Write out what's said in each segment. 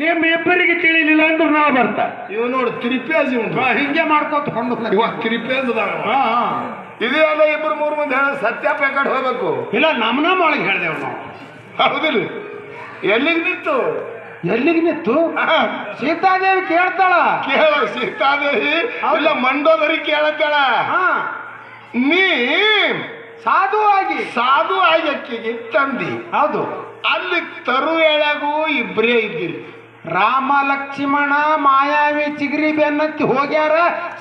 ನಿಮ್ ಇಬ್ಬರಿಗೆ ತಿಳಿಲಿಲ್ಲ ಅಂದ್ರೆ ನಾ ಬರ್ತ. ಇವ್ ನೋಡು ತ್ರಿಪೇಜ್ ಉಂಟು. ಹಿಂಗೆ ಮಾಡ್ಕೊತ ಕೊಂಡು ತ್ರಿಪೇಜ್ ಹಾ. ಇದೇ ಅಲ್ಲ ಇಬ್ರು ಮೂರು ಮಂದಿ ಹೇಳ ಸತ್ಯ ಪ್ಯಾಕೆಟ್ ಹೋಗ್ಬೇಕು. ಇಲ್ಲ ನಮ್ ನಮ್ಮ ಒಳಗೆ ಹೇಳ್ದೇವ್ ನಾವು. ಹೌದಿಲ್ಲ. ಎಲ್ಲಿಗೆ ನಿಂತು? ಎಲ್ಲಿಗೆ ನಿತ್ತು ಹಾ, ಸೀತಾದೇವಿ ಕೇಳ್ತಾಳ. ಕೇಳ ಸೀತಾದೇವಿ. ಇಲ್ಲ ಮಂಡೋದರಿ ಕೇಳತ್ತಾಳ ಹಾ. ನೀ ಸಾಧುವಾಗಿ ಸಾಧು ಆಗಿ. ಅಕ್ಕಿಗೆ ತಂದಿ. ಹೌದು. ಅಲ್ಲಿ ತರು ಎಳೆಗೂ ಇಬ್ಬರೇ ಇದ್ದೀರಿ. ರಾಮ ಲಕ್ಷ್ಮಣ ಮಾಯಾವಿ ಚಿಗರಿ ಬೆನ್ನತ್ತಿ ಹೋಗ್ಯಾರ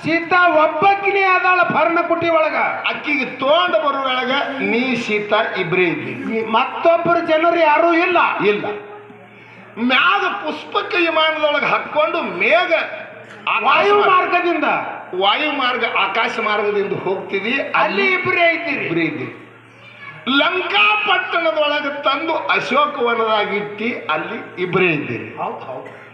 ಸೀತಾ ಒಬ್ಬಕ್ಕಿನೇ ಅದಾಳ ಪರ್ಣಕುಟಿ ಒಳಗ. ಅಕ್ಕಿಗೆ ತೋಂಡ ಬರುವೊಳಗ ನೀ ಸೀತಾ ಇಬ್ಬರೇ ಇದ್ದಿ ಈ ಮತ್ತೊಬ್ಬರು ಜನರು ಯಾರೂ ಇಲ್ಲ. ಇಲ್ಲ. ಮ್ಯಾಗ ಪುಷ್ಪಕ ವಿಮಾನದೊಳಗೆ ಹಾಕೊಂಡು ಮೇಘ ವಾಯು ಮಾರ್ಗ- ಮಾರ್ಗದಿಂದ. ವಾಯು ಮಾರ್ಗ ಆಕಾಶ ಮಾರ್ಗದಿಂದ ಹೋಗ್ತಿದಿ ಅಲ್ಲಿ ಅಲ್ಲಿ ಇಬ್ಬರೇ ಇದ್ದೀರಿ. ಇಬ್ಬರೇ ಇದ್ದೀರಿ. ಲಂಕಾ ಪಟ್ಟಣದೊಳಗೆ ತಂದು ಅಶೋಕವನದಾಗಿಟ್ಟಿ ಅಲ್ಲಿ ಇಬ್ಬರೇ ಇದ್ದೀರಿ. ಹೌದು ಹೌದು.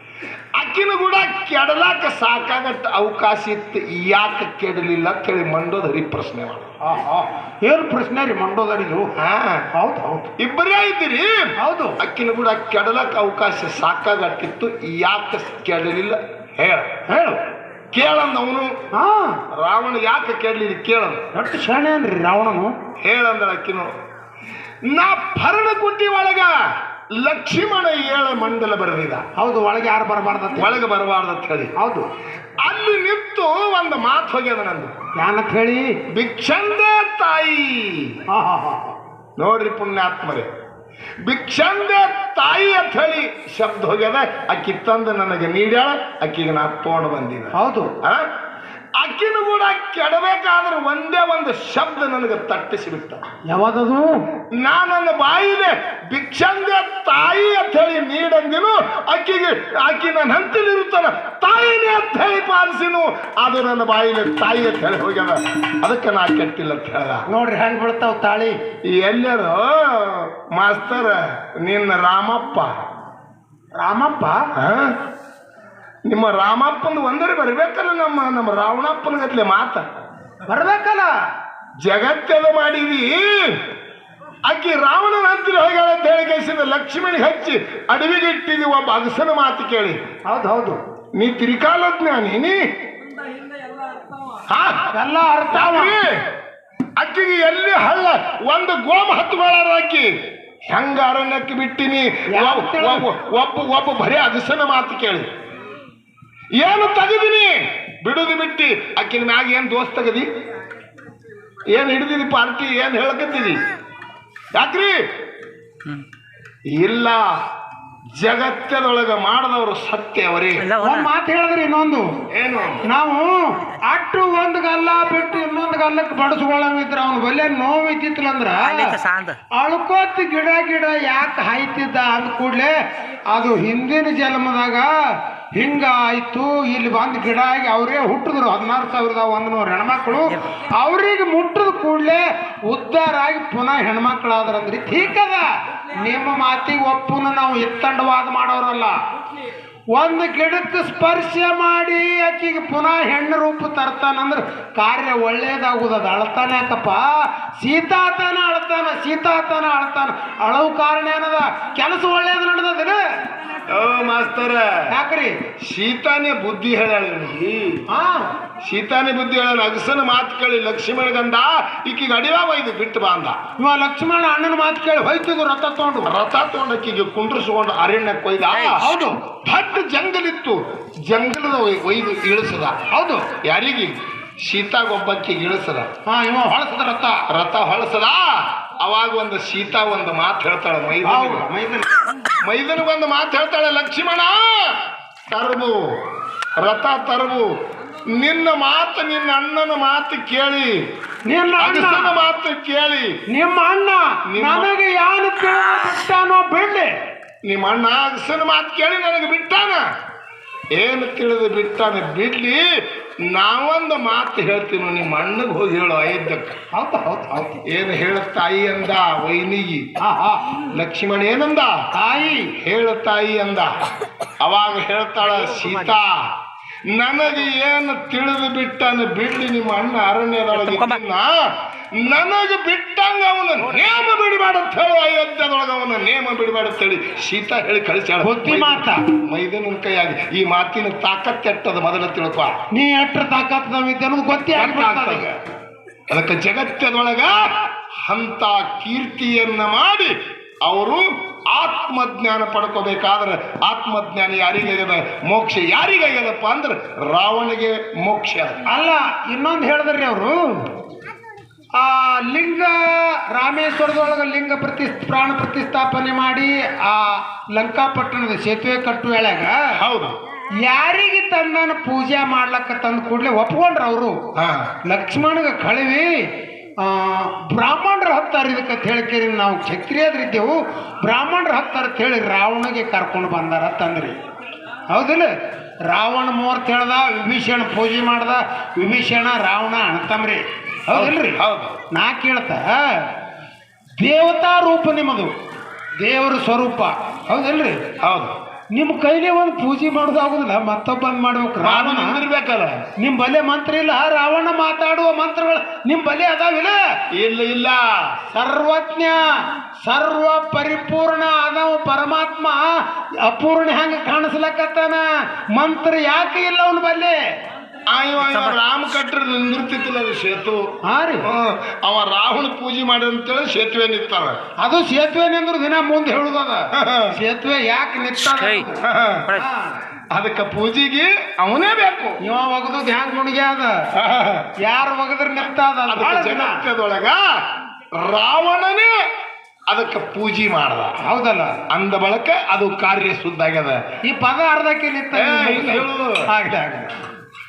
ಅಕ್ಕಿನ ಕೂಡ ಕೆಡಲಾಕ ಸಾಕಾಗಟ್ಟ ಅವಕಾಶ ಇತ್ತು. ಯಾಕೆ ಕೆಡಲಿಲ್ಲ ಅಂತ ಹೇಳಿ ಮಂಡೋದರಿ ಪ್ರಶ್ನೆ ಮಾಡ. ಏನು ಪ್ರಶ್ನೆ ರೀ ಮಂಡೋದರಿದು ಹಾ. ಹೌದು ಹೌದು. ಇಬ್ಬರೇ ಇದ್ದೀರಿ? ಹೌದು. ಅಕ್ಕಿನ ಕೂಡ ಕೆಡಲಾಕ ಅವಕಾಶ ಸಾಕಾಗಟ್ಟಿತ್ತು. ಯಾಕೆ ಕೆಡಲಿಲ್ಲ? ಹೇಳ. ಹೇಳು. ಕೇಳಂದ ಅವನು ಹಾ. ರಾವಣ ಯಾಕೆ ಕೆಡಲಿಲ್ಲ? ಕೇಳಂದ. ಎಷ್ಟು ಅಂದ್ರಿ ರಾವಣನು. ಹೇಳಂದ ಅಕ್ಕಿನು. ನಾ ಭರಣ ಭರಣಗುಡ್ಡಿ ಒಳಗ ಲಕ್ಷ್ಮಣ ಏಳ ಮಂಡಲ ಬರೆದಿದ. ಹೌದು ಒಳಗೆ ಯಾರು ಬರಬಾರ್ದಂತ ಒಳಗೆ ಬರಬಾರ್ದ ಅಂತ ಹೇಳಿ. ಹೌದು. ಅಲ್ಲಿ ನಿಂತು ಒಂದು ಮಾತು ಹೋಗ್ಯದ ನಂದು. ಯಾನಕ್ ಹೇಳಿ? ಭಿಕ್ಷಂದೆ ತಾಯಿ. ನೋಡ್ರಿ ಪುಣ್ಯಾತ್ಮರೇ. ಭಿಕ್ಷಂದೆ ತಾಯಿ ಅಂತ ಹೇಳಿ ಶಬ್ದ ಹೋಗ್ಯದ. ಅಕ್ಕಿ ತಂದು ನನಗೆ ನೀಡ್ಯಾಳ ಅಕ್ಕಿಗೆ ನಾ ತಗೊಂಡು ಬಂದಿದ್ದ ಹೌದು. ಆ? ಅಕ್ಕಿನ ಕೂಡ ಕೆಡಬೇಕಾದ್ರೆ ಒಂದೇ ಒಂದು ಶಬ್ದ ನನಗೆ ತಟ್ಟಿಸಿಬಿಟ್ಟ. ಯಾವಾಗದು ನಾ ನನ್ನ ಬಾಯಿಲೆ ಭಿಕ್ಷಂಗ ತಾಯಿ ಅಂತ ಹೇಳಿ ನೀಡಂದಿನು ಅಕ್ಕಿಗೆ ಆಕಿ ನನ್ನ ಹಂತಲಿರುತ್ತಾನ ತಾಯಿನೇ ಅಂತ ಹೇಳಿ ಪಾಲಿಸಿನು ಅದು ನನ್ನ ಬಾಯಿಲೆ ತಾಯಿ ಅಂತ ಹೇಳಿ ಹೋಗ್ಯದ ಅದಕ್ಕೆ ನಾ ಕೆಟ್ಟಿಲ್ಲ ಅಂತ ಹೇಳ. ನೋಡ್ರಿ ಹೆಂಗ್ ಬಿಡ್ತಾವ ತಾಳಿ. ಎಲ್ಲರೂ ಮಾಸ್ತರ ನಿನ್ನ ರಾಮಪ್ಪ. ರಾಮಪ್ಪ? ನಿಮ್ಮ ರಾಮಪ್ಪಂದು ಒಂದರೆ ಬರ್ಬೇಕಲ್ಲ ನಮ್ಮ ನಮ್ಮ ರಾವಣಪ್ಪನ ಗತ್ಲೆ ಮಾತ? ಬರ್ಬೇಕಲ್ಲ. ಜಗತ್ತೆಲ್ಲ ಮಾಡಿದಿ? ಅಕ್ಕಿ ರಾವಣನ ಹಂತಲಿ ಹೋಗ್ಯಾಳ ಅಂತ ಹೇಳಿ ಕಳಿಸಿದ ಲಕ್ಷ್ಮಣಿಗೆ ಹಚ್ಚಿ ಅಡವಿಗೆ ಇಟ್ಟಿದ್ವಿ ಒಬ್ಬ ಅಗಸನ ಮಾತು ಕೇಳಿ. ಹೌದು ಹೌದು. ನೀ ತಿರಿಕಾಲಜ್ಞಾನಿ ನೀ? ಹಾ? ಎಲ್ಲ ಅರ್ಥ? ಅಕ್ಕಿಗೆ ಎಲ್ಲಿ ಹಳ್ಳ? ಒಂದು ಗೋಮ ಹತ್ತುಗಳಾರ ಅಕ್ಕಿ ಹೆಂಗ ಅರಣ್ಯಕ್ಕೆ ಬಿಟ್ಟಿನಿ ಒಬ್ಬ ಒಬ್ಬ ಬರೀ ಅಗಸನ ಮಾತು ಕೇಳಿ. ಏನು ತೆಗದಿನಿ? ಬಿಡುದು ಬಿಟ್ಟಿ. ಅಕ್ಕಿನ ಮ್ಯಾಗ ಏನು ದೋಸ್ತ್ ತೆಗದಿ? ಏನ್ ಹಿಡಿದಿದಿ ಪಾರ್ಟಿ? ಏನು ಹೇಳಕತ್ತಿದಿ? ಯಾಕ್ರಿ? ಇಲ್ಲ. ಜಗತ್ತದೊಳಗ ಮಾಡದವರು ಸತ್ಯ ಅವರೇ. ಒಂದ್ ಮಾತು ಹೇಳಿದ್ರಿ ಇನ್ನೊಂದು. ಏನು? ನಾವು ಅಟ್ಟು ಒಂದ್ ಗಲ್ಲ ಬಿಟ್ಟು ಇನ್ನೊಂದು ಗಲ್ಲಕ್ಕೆ ಬಡಿಸ್ಕೊಳ್ಳಂಗಿದ್ರ ಅವ್ನ ಬಲ್ಲೆ ನೋವು ಇದ್ದಿತ್ತಂದ್ರ ಅಳ್ಕೋತ್ ಗಿಡ ಗಿಡ ಯಾಕೆ ಹಾಯ್ತಿದ್ದ ಅಂದ ಕೂಡ್ಲೆ ಅದು ಹಿಂದಿನ ಜನ್ಮದಾಗ ಹಿಂಗ ಆಯ್ತು ಇಲ್ಲಿ ಬಂದು ಗಿಡ ಆಗಿ ಅವರೇ ಹುಟ್ಟಿದ್ರು. ಹದಿನಾರು ಸಾವಿರದ ಒಂದು ನೂರು ಹೆಣ್ಮಕ್ಳು. ಅವ್ರಿಗೆ ಮುಟ್ಟಿದ ಕೂಡಲೇ ಉದ್ಧಾರ ಆಗಿ ಪುನಃ ಹೆಣ್ಮಕ್ಳಾದ್ರಂದ್ರಿ. ಠೀಕದ ನಿಮ್ಮ ಮಾತಿಗೆ ಒಪ್ಪುನ ನಾವು ಎತ್ತಂಡವಾದ ಮಾಡೋರಲ್ಲ. ಒಂದು ಗಿಡಕ್ಕೆ ಸ್ಪರ್ಶ ಮಾಡಿ ಆಕಿಗೆ ಪುನಃ ಹೆಣ್ಣು ರೂಪ ತರ್ತಾನಂದ್ರೆ ಕಾರ್ಯ ಒಳ್ಳೇದಾಗುದದ ಅಳ್ತಾನೆ ಯಾಕಪ್ಪ? ಸೀತಾತನ ಅಳ್ತಾನ ಸೀತಾತನ ಅಳ್ತಾನ. ಅಳವು ಕಾರಣ ಏನದ? ಕೆಲಸ ಒಳ್ಳೇದು ನಡೆದದ ಓ ಮಾಸ್ತರ. ಯಾಕ್ರಿ? ಸೀತಾನೇ ಬುದ್ಧಿ ಹೇಳಿ ಹಾ. ಸೀತಾನೇ ಬುದ್ಧಿ ಹೇಳ ಅಗಸನ ಮಾತು ಕೇಳಿ ಲಕ್ಷ್ಮಣ ಗಂಧ ಈಕಿಗೆ ಅಡಿವಾವ ಇದು ಬಿಟ್ಟು ಬಾ ಅಂದ ಇವ ಲಕ್ಷ್ಮಣ ಅಣ್ಣನ ಮಾತು ಕೇಳಿ ಹೋಯ್ತಿದ್ರು ರಥ ತಗೊಂಡು. ರಥ ತಗೊಂಡಕ್ಕಿಗೆ ಕುಂಡ್ರಿಸ್ಕೊಂಡು ಅರಣ್ಯಕ್ಕೆ ಒಯ್ದ ಹೌದು. ದೊಡ್ಡ ಜಂಗಲಿತ್ತು. ಜಂಗಲದ ಒಯ್- ಒಯ್ದು ಇಳಿಸದ. ಹೌದು. ಯಾರಿಗೆ? ಸೀತಾಗೊಬ್ಬಕ್ಕಿಗೆ ಇಳಿಸದ. ಹಾ ಇವ. ಹೊಳಸದ ರಥ. ರಥ ಹೊಳಸದ. ಅವಾಗ ಒಂದು ಸೀತಾ ಒಂದು ಮಾತು ಹೇಳ್ತಾಳೆ ಮೈದ ಹೌದು ಮೈದನ ಮೈದನಿಗೆ ಬಂದು ಮಾತು ಹೇಳ್ತಾಳೆ ಲಕ್ಷ್ಮಣ! ತರಬು ರಥ ತರಬು ನಿನ್ನ ಮಾತು ನಿನ್ನ ಅಣ್ಣನ ಮಾತು ಕೇಳಿ. ನಿನ್ನ ಅಣ್ಣನ ಮಾತು ಕೇಳಿ. ನಿಮ್ಮ ಅಣ್ಣ ನನಗೆ ಯಾರು ಬಿಟ್ಟಾನೋ ಬಿಡ್ಲಿ. ನಿಮ್ಮ ಅಣ್ಣ ಅಗಸನ ಮಾತು ಕೇಳಿ ನನಗೆ ಬಿಟ್ಟಾನ? ಏನು ತಿಳಿದು ಬಿಟ್ಟಾನ ಬಿಡ್ಲಿ ನಾವೊಂದು ಮಾತು ಹೇಳ್ತೀವಿ ನಿಮ್ಮ ಅಣ್ಣಗೆ ಹೋಗಿ ಹೇಳು ಅಯೋಧ್ಯಕ್ಕೆ ಹೌದು ಹೌದು ಹೌದು. ಏನು ಹೇಳು ತಾಯಿ ಅಂದ ವೈನಿಗಿ. ಹಾ ಹಾ ಲಕ್ಷ್ಮಣ ಏನಂದ? ತಾಯಿ ಹೇಳು ತಾಯಿ ಅಂದ. ಅವಾಗ ಹೇಳ್ತಾಳ ಸೀತಾ ನನಗೆ ಏನು ತಿಳಿದು ಬಿಟ್ಟನ ಬಿಡ್ಲಿ ನಿಮ್ಮ ಅಣ್ಣ ಅರಣ್ಯದೊಳಗೆ ನನಗೆ ಬಿಟ್ಟಂಗ ಅವನ. ಅಂತ ಹೇಳಿ ಅಯೋಧ್ಯದೊಳಗೆ ಅವನ ನೇಮ ಬಿಡಬೇಡ ಅಂತ ಹೇಳಿ ಸೀತಾ ಹೇಳಿ ಕಳಿಸ್ಯಾಳ. ಬುದ್ಧಿ ಮಾತ. ಮೈದನ ಕೈಯಾಗಿ. ಈ ಮಾತಿನ ತಾಕತ್ತೆಟ್ಟದ ಮೊದಲ ತಿಳ್ಕೊ. ನೀ ಎಟ್ರ ತಾಕತ್ ನಾವಿದ್ದೆ ಅನ್ನೋದು ಗೊತ್ತೇ ಅದಕ್ಕೆ ಜಗತ್ತದೊಳಗ ಅಂತ ಕೀರ್ತಿಯನ್ನ ಮಾಡಿ ಅವರು ಆತ್ಮಜ್ಞಾನ ಪಡ್ಕೋಬೇಕಾದ್ರೆ ಆತ್ಮಜ್ಞಾನ ಯಾರಿಗಾಗ್ಯದ ಮೋಕ್ಷ ಯಾರಿಗಾಗ್ಯದಪ್ಪ ಅಂದ್ರೆ ರಾವಣಿಗೆ ಮೋಕ್ಷ. ಅಲ್ಲ ಇನ್ನೊಂದು ಹೇಳಿದ್ರಿ ಅವರು. ಆ ಲಿಂಗ ರಾಮೇಶ್ವರದೊಳಗೆ ಲಿಂಗ ಪ್ರತಿ ಪ್ರಾಣ ಪ್ರತಿಷ್ಠಾಪನೆ ಮಾಡಿ ಆ ಲಂಕಾಪಟ್ಟಣದ ಸೇತುವೆ ಕಟ್ಟು ವೇಳೆಗ ಹೌದು. ಯಾರಿಗೆ ತನ್ನ ಪೂಜೆ ಮಾಡ್ಲಕ್ಕ ತಂದು ಕೂಡಲೇ ಒಪ್ಕೊಂಡ್ರ ಅವರು. ಹಾ. ಲಕ್ಷ್ಮಣಗ ಕಳವಿ ಆ, ಬ್ರಾಹ್ಮಣರ ಹತ್ತಾರ ಇದಕ್ಕೆ ಅಂತ ಹೇಳಿಕೇರಿ ನಾವು ಕ್ಷತ್ರಿಯದ್ರಿದ್ದೆವು ಬ್ರಾಹ್ಮಣರ ಹತ್ತಾರ ಅಂತ ಹೇಳಿ ರಾವಣಗೆ ಕರ್ಕೊಂಡು ಬಂದಾರ ತಂದ್ರಿ. ಹೌದಿಲ್ಲ? ರಾವಣ ಮೂವತ್ತು ಹೇಳ್ದ ವಿಭೀಷಣ ಪೂಜೆ ಮಾಡ್ದ ವಿಭೀಷಣ ರಾವಣ ಅಣ್ತಮ್ರಿ ಹೌದಿಲ್ರಿ ಹೌದು. ನಾ ಕೇಳ್ತ ದೇವತಾ ರೂಪ ನಿಮ್ಮದು. ದೇವರ ಸ್ವರೂಪ. ಹೌದಲ್ರಿ? ಹೌದು. ನಿಮ್ಮ ಕೈಲಿ ಒಂದು ಪೂಜೆ ಮಾಡೋದಾಗುದಿಲ್ಲ ಮತ್ತೊಬ್ಬಂದ್ ಮಾಡ್ಬೇಕು. ರಾವಣ ಇರ್ಬೇಕಲ್ಲ. ನಿಮ್ ಬಲೆ ಮಂತ್ರ ಇಲ್ಲ ರಾವಣ ಮಾತಾಡುವ ಮಂತ್ರಗಳು ನಿಮ್ ಬಲೆ ಅದಾವಿಲ್ಲ? ಇಲ್ಲ ಇಲ್ಲ. ಸರ್ವಜ್ಞ ಸರ್ವ ಪರಿಪೂರ್ಣ ಅದವ ಪರಮಾತ್ಮ ಅಪೂರ್ಣ ಹೆಂಗ ಕಾಣಿಸ್ಲಕತ್ತಾನ? ಮಂತ್ರ ಯಾಕೆ ಇಲ್ಲ ಅವನ ಬಲ್ಲೆ ಆ ಇವ ಇವ ರಾಮ ಕಟ್ಟರ್ ನಿಂದಿರ್ತಿತ್ತಿಲ್ಲ ಅದು ಸೇತು. ಹಾ ರೀ. ಹ್ಮ್. ಅವ ರಾವಣ ಪೂಜೆ ಮಾಡಿದಂತೇಳಿ ಸೇತುವೆ ನಿಂತಾವ ಅದು ಸೇತುವೆ ನಿಂದ್ರ ದಿನ ಮುಂದೆ ಹೇಳುದದ. ಸೇತುವೆ ಯಾಕೆ ನಿಂತಾನ ಅದಕ್ಕೆ ಪೂಜೆಗೆ ಅವನೇ ಬೇಕು. ಇವ ಒಗದು ಧ್ಯಾನ ಮುಣಿಗೆ ಅದ? ಯಾರು ಒಗದ್ರ ನಿಂತಾದ ಅದು ಅದಕ್ಕೆ ಭಾಳ ದಿನ. ಜಗತ್ತದೊಳಗ ರಾವಣನೇ ಅದಕ್ಕೆ ಪೂಜೆ ಮಾಡ್ದ. ಹೌದಲ್ಲ? ಅಂದ ಬಳಕ ಅದು ಕಾರ್ಯ ಶುದ್ಧ ಆಗ್ಯದ. ಈ ಪದ ಅರ್ಧಕ್ಕೆ ನಿಂತ ಏ, ಹಾಗೆ ಹೇಳು. ಆಗ್ಲಿ ಆಗ್ಲಿ